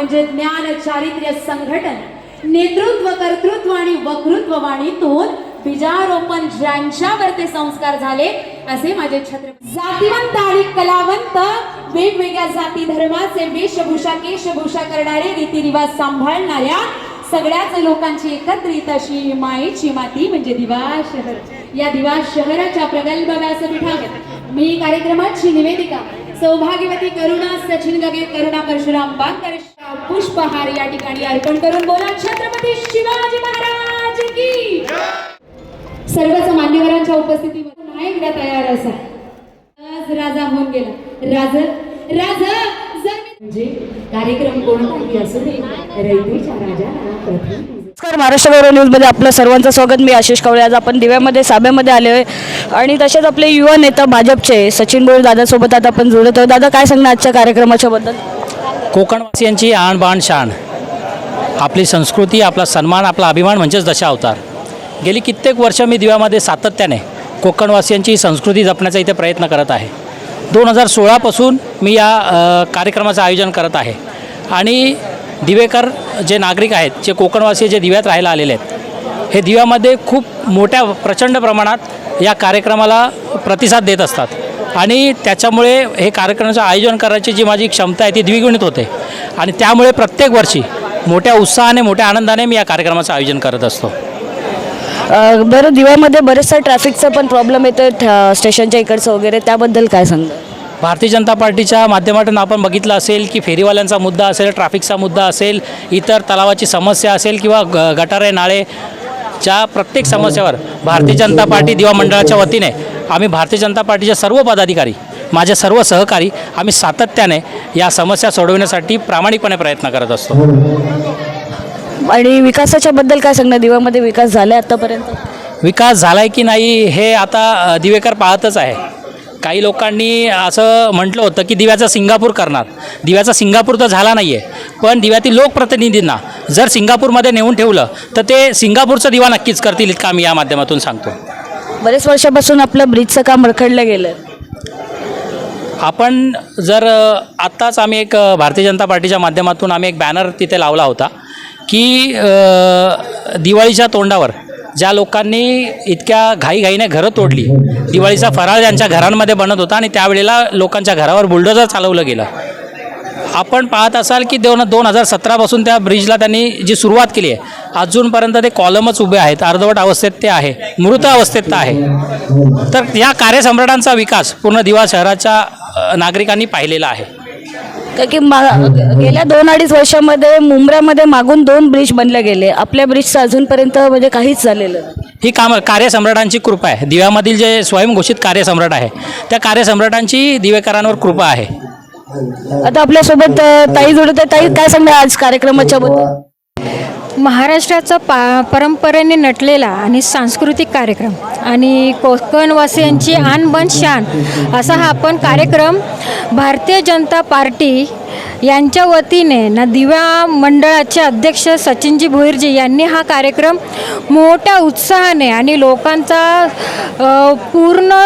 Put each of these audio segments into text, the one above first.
म्हणजे ज्ञान चारित्र्य संघटन नेतृत्व कर्तृत्व आणि वक्तृत्व वाणीतून बीजारोपण ज्यांच्यावर ते संस्कार झाले असे माझे छत्रपती जातीवंत आणि कलावंत वेगवेगळ्या जाती धर्माचे वेशभूषा केशभूषा करणारे रीतिरिवाज सांभाळणाऱ्या सगळ्याच लोकांची एकत्रित अशी मायेची माती म्हणजे दिवा शहर. या दिवा शहराच्या प्रगल्भ व्यासपीठावर मी कार्यक्रमाची निवेदिका सौभाग्यवती करुणा सचिन गगे करुणा परशुराम बांकर पुष्पहार या ठिकाणी अर्पण करून बोला. छत्रपती शिवाजी महाराज की! सर्वच मान्यवरांच्या उपस्थितीमध्ये नाही एकदा तयार असा. आज राजा होऊन गेला. राज राजा म्हणजे कार्यक्रम कोणताही असू दे. रयतेच्या राजाला प्रथम नमस्कार महाराष्ट्र गौरव न्यूजमध्ये आपलं सर्वांचं स्वागत. मी आशिष कवळे. आज आपण दिव्यामध्ये साब्यामध्ये आले आहे. आणि तसेच आपले युवा नेता भाजपचे सचिन बोळ दादासोबत आता आपण जुळत आहोत. दादा काय सांगणार आजच्या कार्यक्रमाच्या बद्दल? कोकणवासियांची आण बाण आपली संस्कृती आपला सन्मान आपला अभिमान म्हणजेच दशा अवतार. गेली कित्येक वर्ष मी दिव्यामध्ये सातत्याने कोकणवासियांची संस्कृती जपण्याचा इथे प्रयत्न करत आहे. दोन हजार सोळापासून मी या कार्यक्रमाचं आयोजन करत आहे. आणि दिवेकर जे नागरिक आहेत जे कोकणवासी जे दिव्यात राहायला आलेले आहेत हे दिव्यामध्ये खूप मोठ्या प्रचंड प्रमाणात या कार्यक्रमाला प्रतिसाद देत असतात. आणि त्याच्यामुळे हे कार्यक्रमाचं आयोजन करायची जी माझी क्षमता आहे ती द्विगुणित होते. आणि त्यामुळे प्रत्येक वर्षी मोठ्या उत्साहाने मोठ्या आनंदाने मी या कार्यक्रमाचं आयोजन करत असतो. बरं दिव्यामध्ये बरेचसा ट्रॅफिकचा पण प्रॉब्लेम येतो स्टेशनच्या इकडचं वगैरे. त्याबद्दल काय सांगणार भारतीय जनता पार्टीच्या माध्यमातून आपण बघितलं असेल की फेरीवाल्यांचा मुद्दा असेल ट्रॅफिकचा मुद्दा असेल इतर तलावाची समस्या असेल किंवा ग गटारे नाळे च्या प्रत्येक समस्येवर भारतीय जनता पार्टी दिवा मंडळाच्या वतीने आम्ही भारतीय जनता पार्टीचे सर्व पदाधिकारी माझे सर्व सहकारी आम्ही सातत्याने या समस्या सोडवण्यासाठी प्रामाणिकपणे प्रयत्न करत असतो. आणि विकासाच्या बद्दल काय सांगणार? दिव्यामध्ये विकास झाला आहे आत्तापर्यंत विकास झाला आहे की नाही हे आता दिवेकर पाहतच आहे. काही लोकांनी असं म्हटलं होतं की दिव्याचा सिंगापूर करणार. दिव्याचा सिंगापूर तर झाला नाही आहे पण दिव्यातील लोकप्रतिनिधींना जर सिंगापूरमध्ये नेऊन ठेवलं तर ते सिंगापूरचा दिवा नक्कीच करतील इतका मी या माध्यमातून सांगतो. बरेच वर्षापासून आपलं ब्रिजचं काम रखडलं गेलं. आपण जर आत्ताच आम्ही एक भारतीय जनता पार्टीच्या माध्यमातून आम्ही एक बॅनर तिथे लावला होता की दिवाळीच्या तोंडावर ज्या लोकांनी इतक्या घाईघाईने घरं तोडली दिवाळीचा फराळ ज्यांच्या घरांमध्ये बनत होता आणि त्यावेळेला लोकांच्या घरावर बुलडोजर चालवलं गेलं आपण पाहत असाल की दोन दोन हजार सतरापासून त्या ब्रिजला त्यांनी जी सुरुवात केली आहे अजूनपर्यंत ते कॉलमच उभे आहेत अर्धवट अवस्थेत ते आहे मृत अवस्थेत ते आहे. तर या कार्यसम्राटांचा विकास पूर्ण दिवा शहराच्या नागरिकांनी पाहिलेला आहे. का मा गेल्या दोन अडीच वर्षामध्ये मुंब्रामध्ये मागून दोन ब्रिज बनले गेले. आपल्या ब्रिजचं अजूनपर्यंत म्हणजे काहीच झालेलं. ही काम कार्यसम्राटांची कृपा आहे. दिव्यामधील जे स्वयंघोषित कार्यसम्राट आहे त्या कार्यसम्राटांची दिवेकरांवर कृपा आहे. आता आपल्यासोबत ताई जोडत आहे ताई काय सांगणार आज कार्यक्रमाच्या बद्दल? महाराष्ट्राचा पा परंपरेने नटलेला आणि सांस्कृतिक कार्यक्रम आणि कोकणवासियांची आणबन शान असा हा आपण कार्यक्रम भारतीय जनता पार्टी यांच्या वतीने ना दिव्या मंडळाचे अध्यक्ष सचिनजी भोईरजी यांनी हा कार्यक्रम मोठ्या उत्साहाने आणि लोकांचा पूर्ण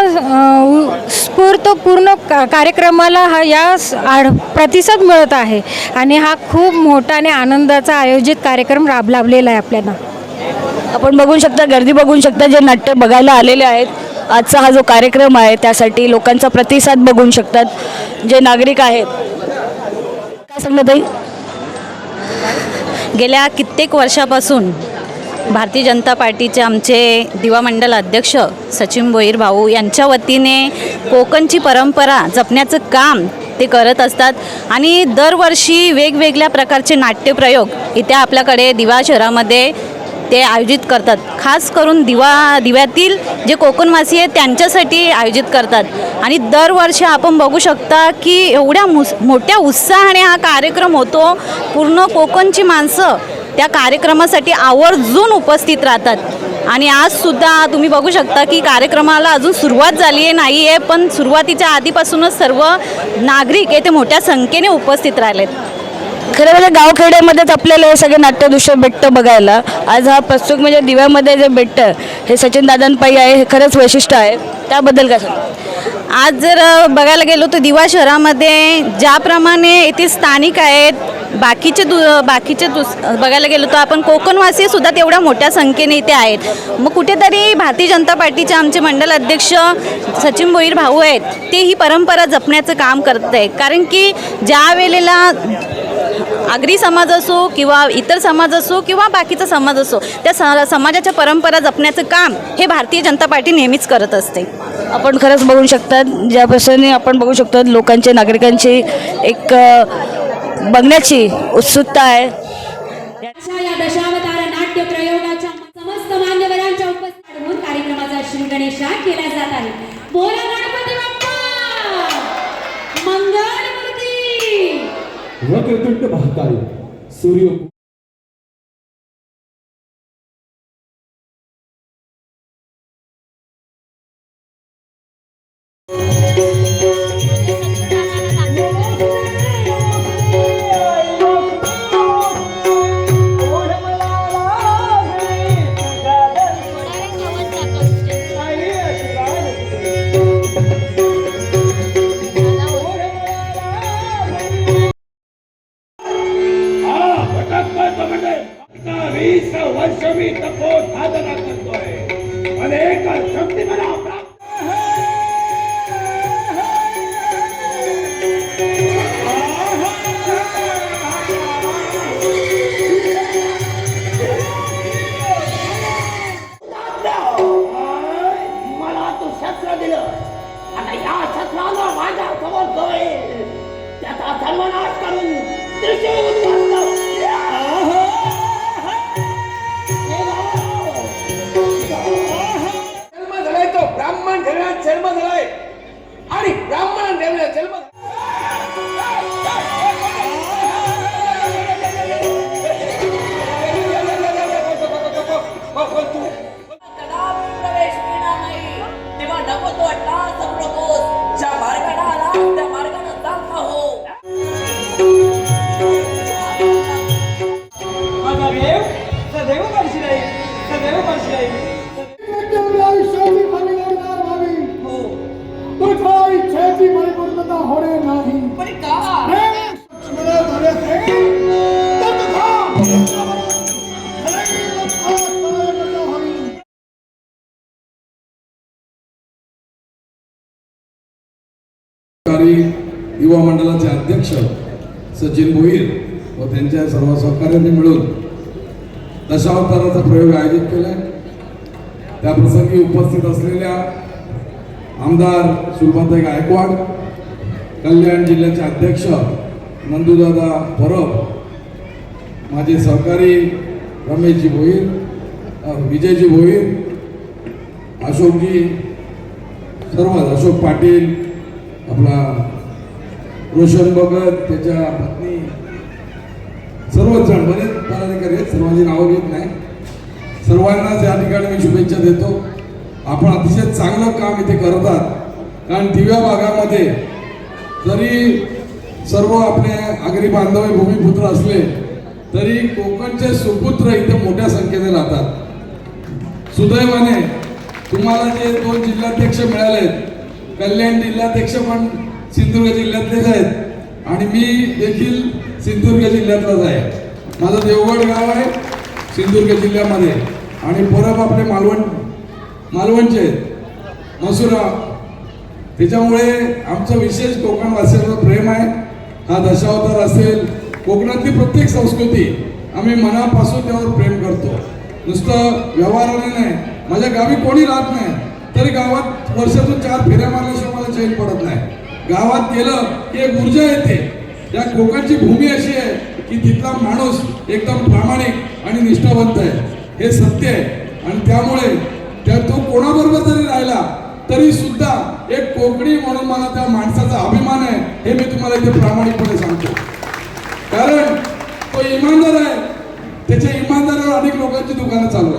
स्फूर्तपूर्ण का कार्यक्रमाला हा या स- आड प्रतिसाद मिळत आहे. आणि हा खूप मोठा आणि आनंदाचा आयोजित कार्यक्रम राब लाभलेला आहे आपल्याला. आपण बघू शकता गर्दी बघू शकता जे नाट्य बघायला आलेले आहेत. आजचा हा जो कार्यक्रम आहे त्यासाठी लोकांचा प्रतिसाद बघू शकतात. जे नागरिक आहेत काय सांगणार ताई गेल्या कित्येक वर्षापासून भारतीय जनता पार्टीचे आमचे दिवा मंडल अध्यक्ष सचिन भोईर भाऊ यांच्या वतीने कोकणची परंपरा जपण्याचं काम ते करत असतात आणि दरवर्षी वेगवेगळ्या प्रकारचे नाट्यप्रयोग इथे आपल्याकडे दिवा शहरामध्ये ते आयोजित करतात. खास करून दिवा दिव्यातील जे कोकणवासी आहेत त्यांच्यासाठी आयोजित करतात. आणि दरवर्षी आपण बघू शकता की एवढ्या मुस मोठ्या उत्साहाने हा कार्यक्रम होतो. पूर्ण कोकणची माणसं त्या कार्यक्रमासाठी आवर्जून उपस्थित राहतात. आणि आजसुद्धा तुम्ही बघू शकता की कार्यक्रमाला अजून सुरुवात झाली आहे नाही आहे पण सुरुवातीच्या आधीपासूनच सर्व नागरिक येथे मोठ्या संख्येने उपस्थित राहिलेत. खरं म्हणजे गावखेड्यामध्येच आपल्याला हे सगळे नाट्यदृश्य भेटतं बघायला. आज हा प्रस्तुत म्हणजे दिव्यामध्ये जे भेटतं हे सचिन दादांपाई आहे हे खरंच वैशिष्ट्य आहे. त्याबद्दल काय सांग? आज जर बघायला गेलो तर दिवा शहरामध्ये ज्याप्रमाणे येथे स्थानिक आहेत बाकीचे दु बाकीचे दुस बघायला गेलो तर आपण कोकणवासी सुद्धा तेवढ्या मोठ्या संख्येने इथे आहेत. मग कुठेतरी भारतीय जनता पार्टीचे आमचे मंडल अध्यक्ष सचिन भोईर भाऊ आहेत ते ही परंपरा जपण्याचं काम करत आहे कारण की ज्या वेळेला आगरी समाज असो किंवा इतर समाज असो किंवा बाकीचा समाज असो त्या स समाजाच्या परंपरा जपण्याचं काम हे भारतीय जनता पार्टी नेहमीच करत असते. आपण खरंच बघू शकतात ज्या प्रसंगी आपण बघू शकतो लोकांचे नागरिकांची एक बघण्याची उत्सुकता आहे अशा या दशावतार नाट्य प्रयोगाच्या समस्त मान्यवरांच्या उपस्थितीत म्हणून कार्यक्रमाचा श्री गणेशा केला जात आहे बोला गणपती बाप्पा मंगळमूर्ती वक्रतुंड महाकाय सूर्य सरकारी युवा मंडळाचे अध्यक्ष सचिन भोईर व त्यांच्या सर्व सहकार्यांनी मिळून दशावताराचा प्रयोग आयोजित केला त्या प्रसंगी उपस्थित असलेल्या आमदार सुलभाताई गायकवाड कल्याण जिल्ह्याचे अध्यक्ष नंदूदादा परब माझे सहकारी रमेशजी भोईर विजयजी भोईर अशोकजी सर्व अशोक पाटील आपला रोशन भगत त्याच्या पत्नी सर्वच जण बरेच पदाधिकारी आहेत सर्वांची नावं घेत नाही. सर्वांनाच या ठिकाणी मी शुभेच्छा देतो. आपण अतिशय चांगलं काम इथे करतात. कारण दिव्या भागामध्ये जरी सर्व आपले आगरी बांधव भूमिपुत्र असले तरी कोकणचे सुपुत्र इथे मोठ्या संख्येने राहतात. सुदैवाने तुम्हाला जे दोन जिल्हाध्यक्ष मिळालेत कल्याण जिल्हाध्यक्ष पण सिंधुदुर्ग जिल्ह्यातलेच आहेत. आणि मी देखील सिंधुदुर्ग जिल्ह्यातलाच आहे. माझं देवगड गाव आहे सिंधुदुर्ग जिल्ह्यामध्ये. आणि परब आपले मालवण मालवणचे आहेत. मसुरा. त्याच्यामुळे आमचं विशेष कोकणवासियांचं प्रेम आहे. हा दशावतार असेल. कोकणातली प्रत्येक संस्कृती आम्ही मनापासून त्यावर प्रेम करतो. नुसतं व्यवहाराने नाही. माझ्या गावी कोणी राहत नाही. तरी गावात वर्षातून चार फेऱ्या मारल्याशिवाय मला चैन पडत नाही. गावात गेलं की एक ऊर्जा येते. या कोकणची भूमी अशी आहे की तिथला माणूस एकदम प्रामाणिक आणि निष्ठावंत आहे. हे सत्य आहे. आणि त्यामुळे त्या तो कोणाबरोबर जरी राहिला तरी सुद्धा एक कोकणी म्हणून मला त्या माणसाचा अभिमान आहे हे मी तुम्हाला इथे प्रामाणिकपणे सांगतो. कारण तो इमानदार आहे. त्याच्या इमानदारावर अनेक लोकांची दुकानं चालू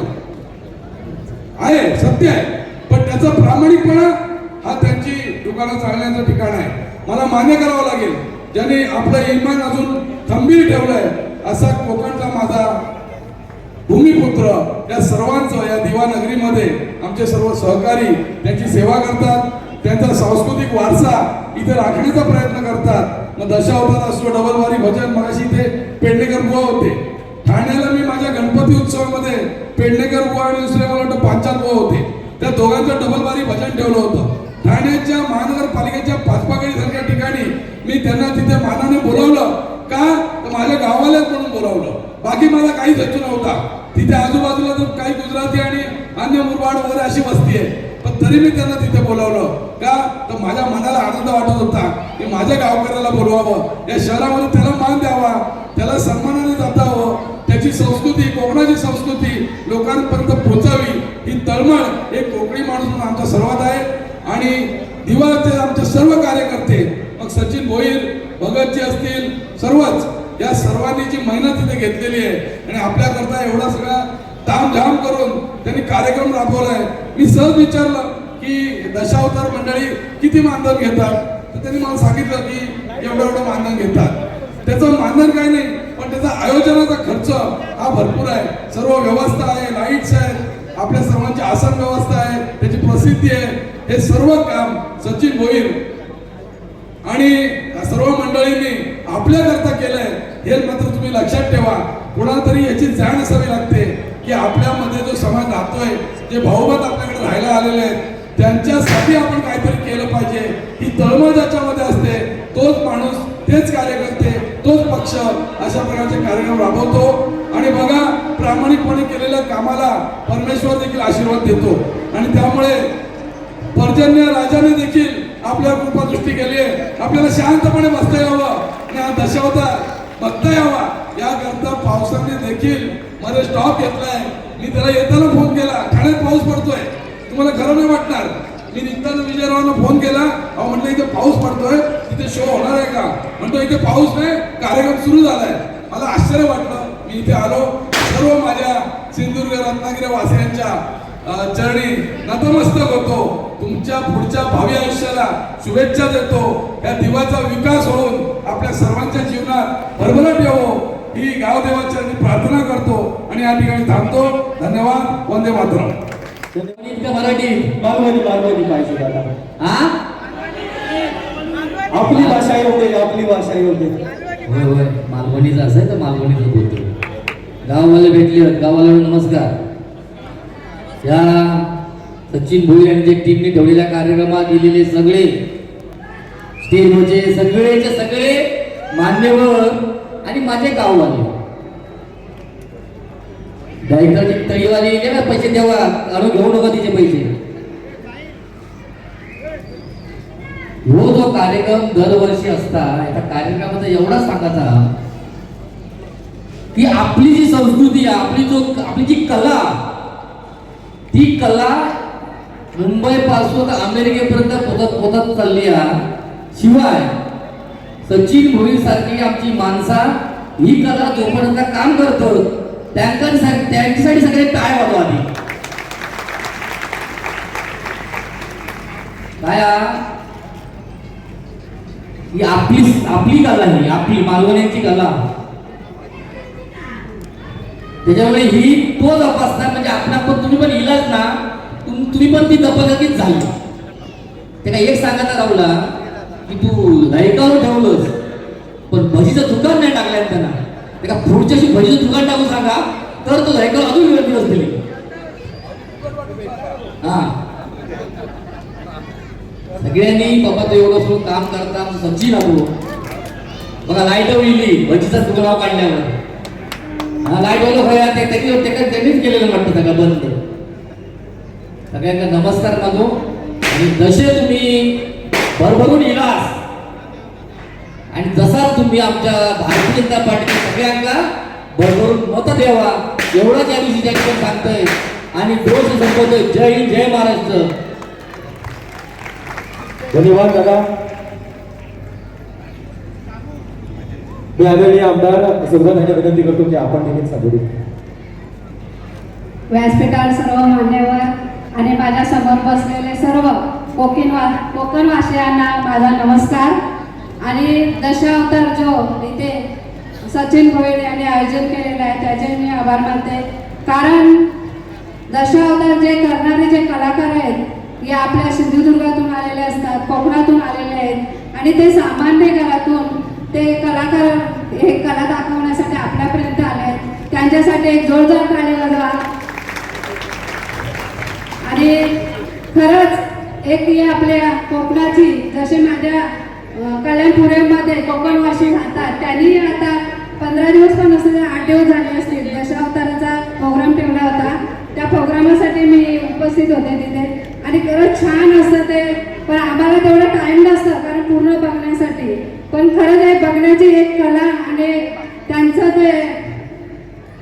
आहे सत्य आहे. त्यांचा प्रामाणिकपणा हा त्यांची दुकानं चालण्याचं ठिकाण आहे. मला मान्य करावं लागेल ज्याने आपलं इमान अजून खंबीर ठेवलंय असा कोकणचा माझा भूमिपुत्र या सर्वांचं या दिवानगरीमध्ये आमचे सर्व सहकारी त्यांची सेवा करतात त्यांचा सांस्कृतिक वारसा इथे राखण्याचा प्रयत्न करतात. मग दशावतार असो डबलवारी भजन मगाशी इथे पेडणेकर बुवा होते. ठाण्याला मी माझ्या गणपती उत्सवामध्ये पेडणेकर बुवा आणि दुसरे मला वाटतं पांचात बुवा होते. दोघांचं डबलबारी भजन ठेवलं होतं. ठाण्याच्या महानगरपालिकेच्या पाचपागडी सारख्या ठिकाणी मी त्यांना तिथे मानाने बोलावलं. का? तर माझ्या गावालाच म्हणून बोलावलं. बाकी मला काहीच हेतू नव्हता. तिथे आजूबाजूला तर काही गुजराती आणि अन्य मुरबाड वगैरे अशी वस्ती आहे. पण तरी मी त्यांना तिथे बोलावलं. का? तर माझ्या मनाला आनंद वाटत होता की माझ्या गावकऱ्याला बोलवावं. या शहरामध्ये त्याला मान द्यावा. त्याला सन्मानाने जातावं. त्यांची संस्कृती कोकणाची संस्कृती लोकांपर्यंत पोहोचावी ही तळमळ एक कोकणी माणूस म्हणून आमच्या सर्वात आहे. आणि दिवाळीचे आमचे सर्व कार्यकर्ते मग सचिन भोईर भगतजी असतील सर्वच या सर्वांनी जी मेहनत तिथे घेतलेली आहे आणि आपल्याकरता एवढा सगळा तामझाम करून त्यांनी कार्यक्रम राबवलाय मी सहज विचारलं की दशावतार मंडळी किती मानधन घेतात? तर त्यांनी मला सांगितलं की एवढं एवढं मानधन घेतात. त्याचं मानधन काही नाही? पण त्याचा आयोजनाचा खर्च हा भरपूर आहे. सर्व व्यवस्था आहे लाईट्स आहेत आपल्या सर्वांची आसन व्यवस्था आहे त्याची प्रसिद्धी आहे. हे सर्व काम सचिन भोईर आणि सर्व मंडळींनी आपल्याकरता केलंय. हे मात्र तुम्ही लक्षात ठेवा. कुणातरी याची जाण असावी लागते की आपल्यामध्ये जो समाज राहतोय जे भाऊबंद आपल्याकडे राहायला आलेले आहेत त्यांच्यासाठी आपण काहीतरी केलं पाहिजे. ही तळमळ ज्याच्यामध्ये असते तोच माणूस तेच कार्यकर्ते तोच पक्ष अशा प्रकारचे कार्यक्रम राबवतो. आणि बघा प्रामाणिकपणे केलेल्या कामाला परमेश्वर देखील आशीर्वाद देतो. आणि त्यामुळे पर्जन्य राजाने देखील आपल्या कृपादृष्टी केली आहे. आपल्याला शांतपणे बसता यावं आणि हा दशावता बघता यावा. याकरता पावसाने देखील मध्ये स्टॉप घेतलाय. मी त्याला येताना फोन केला. ठाण्यात पाऊस पडतोय. तुम्हाला खरं नाही वाटणार. मी निघताना विजयरावांना फोन केला. अहो म्हटलं इथे पाऊस पडतोय. तिथे शो होणार आहे का? म्हणतो इथे पाऊस नाही कार्यक्रम सुरू झालाय. मला आश्चर्य वाटलं. मी इथे आलो. सर्व माझ्या सिंधुदुर्ग रत्नागिरी वासियांच्या चरणी नतमस्तक होतो. तुमच्या पुढच्या भावी आयुष्याला शुभेच्छा देतो. या दिवाचा विकास होऊन आपल्या सर्वांच्या जीवनात भरभराट यावो. ही गावदेवाच्या प्रार्थना करतो. आणि या ठिकाणी थांबतो. धन्यवाद. वंदे मातरम. इतकं मराठी मालवणी मालवणी पाहिजे दादा. हा? आपली भाषा येऊ दे आपली भाषा येऊ दे होय होय. मालवणीचं असेल तर मालवणीचं बोलतो. गावाला भेटले गावाला नमस्कार. या सचिन भोईर यांनी जे टीमने ठेवलेल्या कार्यक्रमात दिलेले सगळे स्टेजवरचे सगळेचे सगळे मान्यवर आणि माझे गाववाले. डायरेक्टरची तळीवाली येते ना पैसे द्यावा आणून घेऊ नका तिचे पैसे. हो जो कार्यक्रम दरवर्षी असता एका कार्यक्रमाचा एवढा सांगायचा की आपली जी संस्कृती आहे आपली जो आपली जी कला ती कला मुंबई पासून अमेरिकेपर्यंत पोचत पोचत चालली आहे. शिवाय सचिन भोईर सारखी आमची माणसा ही कला जोपर्यंत काम करतो त्यांच्यासाठी त्यांच्यासाठी सगळे काय वाजवा आधी काय ही आपली आपली कला ही आपली मालवण्यांची कला. त्याच्यामुळे ही तो तपासणार म्हणजे आपण पण तुम्ही पण इलाज ना तुम्ही पण ती तपासकीच झाली. त्याला एक सांगायला राहुला की तू लायकावर ठेवलंस पण भजीचं दुकान नाही टाकलंय त्यांना. एका पुढच्याशी भजीचं दुकान टाकून सांगा तर तो लायकावर अजून वेळ दिवस दिली. हा. सगळ्यांनी बाबा तो एवढं सगळं काम करता सचिन आलो बघा लाइट उडली भजीचा दुकानाव काढल्यावर. हा लाइट वाला होया ते त्याची ते त्यांनीच केलेलं वाटतं सगळं बंद. सगळ्यांना नमस्कार मागो आणि जसे तुम्ही भरभरून इलास तुम्ही आमच्या भारतीय जनता पार्टीच्या सगळ्यांना भरभरून मत द्यावा. एवढंच या दिवशी त्या ठिकाणी सांगतोय. आणि दोष संपवतोय. जय हिंद जय महाराष्ट्र. धन्यवाद दादा. मी आदरणीय आमदार सुरदान यांना विनंती करतो की आपण देखील सादरी व्यासपीठावर सर्व मान्यवर आणि माझ्यासमोर बसलेले सर्व कोकण वा कोकण वासियांना माझा नमस्कार. आणि दशावतार जो इथे सचिन भोईर यांनी आयोजन केलेलं आहे त्याचे मी आभार मानते. कारण दशावतार जे करणारे जे कलाकार आहेत हे आपल्या सिंधुदुर्गातून आलेले असतात कोकणातून आलेले आहेत आणि ते सामान्य घरातून ते कलाकार हे कला दाखवण्यासाठी आपल्यापर्यंत आले आहेत. त्यांच्यासाठी एक जोरदार ताली वाजवा. आणि खरंच एक ही आपल्या कोकणाची जसे माझ्या कल्याणपुरेमध्ये कोकणवासी राहतात. त्यांनी आता पंधरा दिवस पण असले आठ दिवस झाले असतील दशावताराचा प्रोग्राम ठेवला होता. त्या प्रोग्रामासाठी मी उपस्थित होते तिथे. आणि खरंच छान असतं ते पण आम्हाला तेवढा टाईम नसतं कारण पूर्ण बघण्यासाठी. पण खरंच हे बघण्याची एक कला आणि त्यांचं ते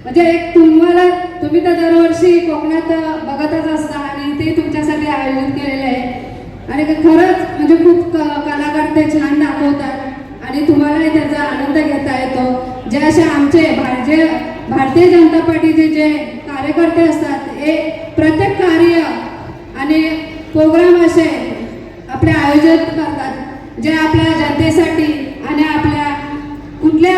म्हणजे एक तुम्हाला तुम्ही तर दरवर्षी कोकणात बघतच असता आणि ते तुमच्यासाठी आयोजित केलेलं आहे. आणि ते खरंच म्हणजे खूप क- कलाकार ते छान दाखवतात. आणि तुम्हालाही त्याचा आनंद घेता येतो. जे असे आमचे भारतीय जे भारतीय जनता पार्टीचे जे कार्यकर्ते असतात हे प्रत्येक कार्य आणि प्रोग्राम असे आपले आयोजित करतात जे आपल्या जनतेसाठी आणि आपल्या कुठल्या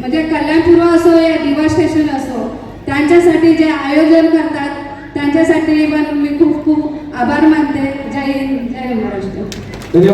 म्हणजे कल्याणपूर्व असो या दिवा स्टेशन असो त्यांच्यासाठी जे आयोजन करतात त्यांच्यासाठी पण मी खूप आभार मानते जय हिंद जय महाराष्ट्र धन्यवाद